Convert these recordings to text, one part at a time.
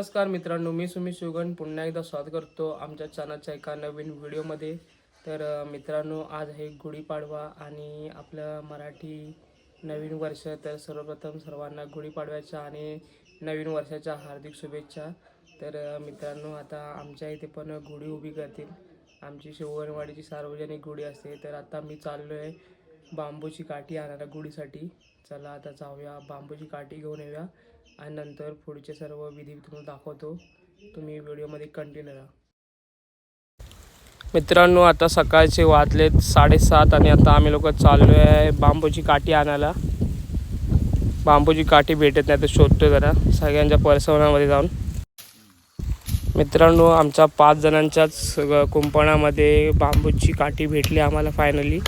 नमस्कार मित्रांनो मी सुमित सुगन पुन्हा एकदा स्वागत करतो आमच्या चॅनलच्या एका नवीन व्हिडिओमध्ये. तर मित्रांनो आज आहे गुढीपाडवा आणि आपलं मराठी नवीन वर्ष तर सर्वप्रथम सर्वांना गुढीपाडव्याच्या आणि नवीन वर्षाच्या हार्दिक शुभेच्छा. तर मित्रांनो आता आमच्या इथे पण गुढी उभी करतील. आमची शिवगणवाडीची सार्वजनिक गुढी असते तर आता मी चाललो आहे बांबूची काठी आणायला गुढीसाठी. चला आता जाऊया बांबूची काठी घेऊन येऊया. आणि नंतर पुढचे सर्व विधी तुम्हाला दाखवतो. तुम्ही व्हिडिओमध्ये कंटिन्यू राहा. मित्रांनो आता सकाळचे वाजलेत साडेसात आणि आता आम्ही लोक चाललो आहे बांबूची काठी आणायला. बांबूची काठी भेटत नाही तर शोधतो जरा. सगळ्यांच्या परसवनामध्ये जाऊन. मित्रांनो आमच्या पाच जणांच्याच कुंपणामध्ये बांबूची काठी भेटली आम्हाला फायनली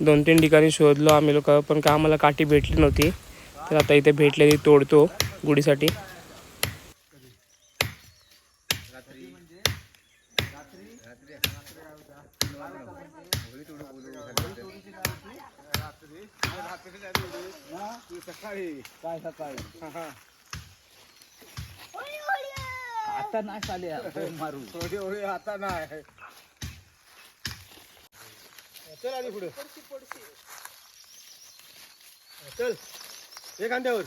दोन तीन ठिकाणी शोधलो आम्ही लोक पण का आम्हाला काठी भेटली नव्हती. तर आता इथे भेटलेली तोडतो गुढीसाठी. आता नाही चाले मारू. थोडी होळी आता नाही. चल आधी पुढे. चल. हे कांद्यावर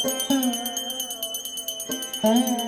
Mm-hmm.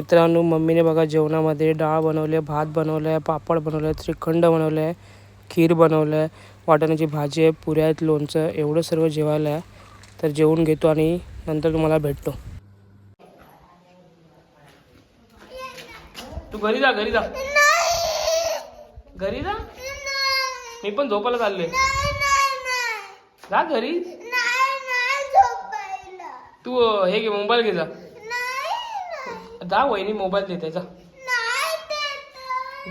मित्रांनो मम्मीने बघा जेवणामध्ये डाळ बनवली आहे भात बनवलं आहे पापड बनवलं आहे श्रीखंड बनवलं आहे खीर बनवलं आहे वाटाण्याची भाजी आहे पुऱ्या आहेत लोणचं एवढं सर्व जेवायला आहे. तर जेवून घेतो आणि नंतर तुम्हाला भेटतो. तू घरी जा घरी जा. घरी जा? मी पण झोपायला चाललोय. जा घरी. तू हे घे मोबाईल घे जा. जा वहिनी मोबाईल देते जा.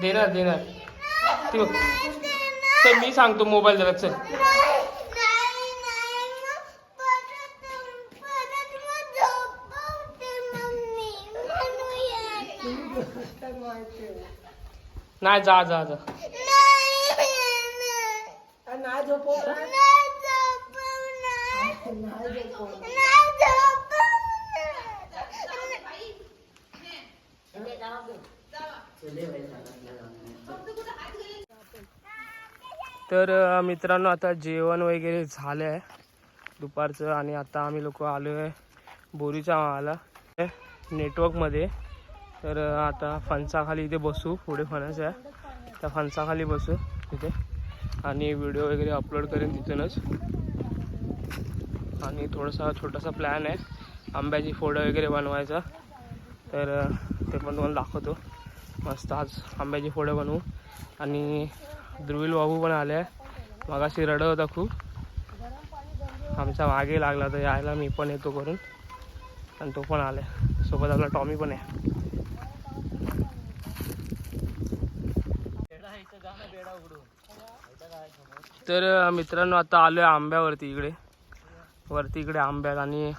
देणार. देणार ती चल मी सांगतो मोबाईल जरा चल. नाही जा जा जा. तर मित्रांनो आता जेवण वगैरे झालं आहे दुपारचं आणि आता आम्ही लोक आलो आहे बोरीच्या माला नेटवर्कमध्ये. तर आता फणसाखाली इथे बसू पुढे फणस आहे. त्या फणसाखाली बसू तिथे आणि व्हिडिओ वगैरे अपलोड करेन तिथूनच. आणि थोडासा छोटासा प्लॅन आहे. आंब्याची फोडं वगैरे बनवायचा. तर ते पण तुम्हाला दाखवतो. मस्त आज आंब्याची फोडं बनवू. आणि ध्रुवील बाबू पण आले आहे. मगाशी रडत होता खूप. आमच्या मागे लागला तर यायला मी पण येतो करून. आणि तो पण आला सोबत आपला टॉमी पण आहे. तर मित्रांनो आता आलो आहे आंब्यावरती इकडे. वरती इकडे आंब्या आहेत आणि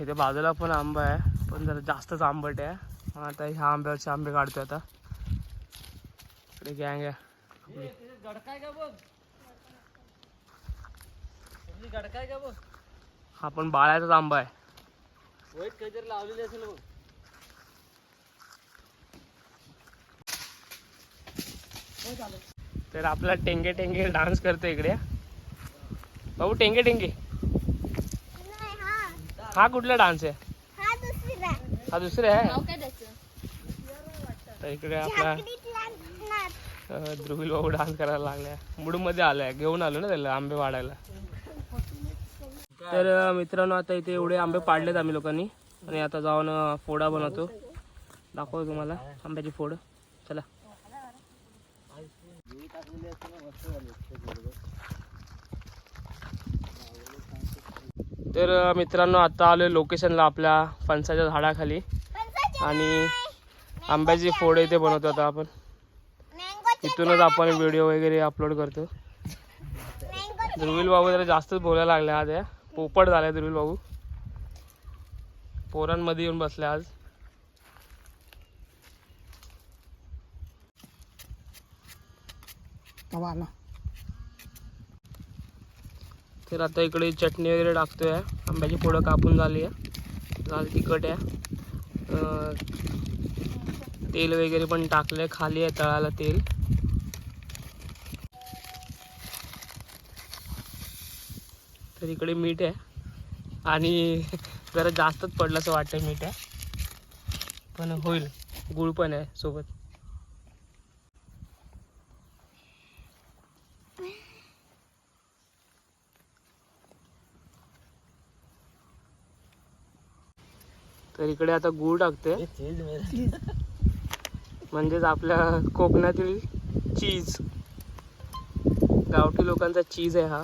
इथे बाजूला पण आंबा आहे. पण जरा जास्तच आंबट आहे. मग आता ह्या आंब्यावरचे आंबे काढतो आता. इकडे गँग आहे. हा पण बाळ्याचाच आंबा आहे. लावलेली असेल बघ. तर आपला टेंगे टेंगे डान्स करतो इकडे. भाऊ टेंगे टेंगे. हा कुठला डान्स आहे? हा दुसरा आहे? तर इकडे आपला ध्रुवील भाऊ डान्स करायला लागलाय मूडमध्ये आलाय. घेऊन आलो ना त्याला आंबे वाढायला. तर मित्रांनो आता इथे एवढे आंबे पाडलेत आम्ही लोकांनी. आणि आता जाऊन फोडा बनवतो. दाखवतो तुम्हाला आंब्याची फोड. चला. तर मित्रांनो आता आलोय लोकेशनला आपल्या फणसाच्या झाडाखाली. आणि आंब्याची फोड इथे बनवतो आता आपण. इथूनच आपण व्हिडिओ वगैरे अपलोड करतो. ध्रुवील बाबू जरा जास्तच बोलायला लागले आज या पोपट झालाय ध्रुवील बाबू. पोरांमध्ये येऊन बसले आज. तर आता इकडे चटणी वगैरे टाकतोय. आंब्याची फोडं कापून झाली आहे. लाल तिखट आहे. तेल वगैरे पण टाकलंय. खाली आहे तळाला तेल. तर इकडे मीठ आहे. आणि जरा जास्तच पडलं असं वाटतं मीठ आहे. पण होईल. गुळ पण आहे सोबत. तर इकडे आता गूळ टाकते. म्हणजेच आपल्या कोकणातील चीज गावठी लोकांचा चीज आहे हा.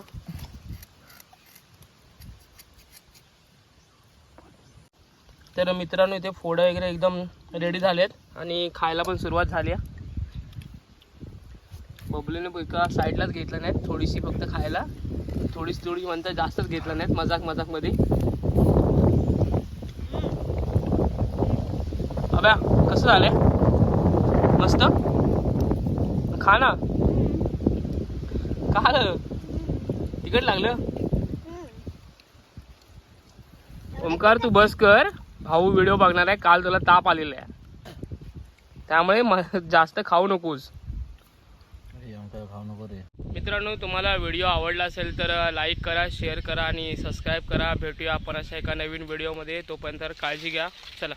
तर मित्रांनो इथे फोडं वगैरे एकदम रेडी झालेत आणि खायला पण सुरुवात झाली आहे. बबलीने एका साईडलाच घेतलं नाहीत थोडीशी फक्त खायला. थोडीशी थोडी म्हणतात जास्तच घेतलं नाहीत मजाक मजाकमध्ये अबा कसं झालंय? मस्त? खा ना. का आलं तिकट लागलं? ओमकार तू बस कर. भाऊ व्हिडिओ बघणार आहे. काल तुला ताप आलेला आहे. त्यामुळे म- जास्त खाऊ नकोस. खाऊ नको रे. मित्रांनो तुम्हाला व्हिडिओ आवडला असेल तर लाईक करा शेअर करा आणि सबस्क्राईब करा. भेटूया आपण अशा एका नवीन व्हिडिओमध्ये तोपर्यंत काळजी घ्या. चला.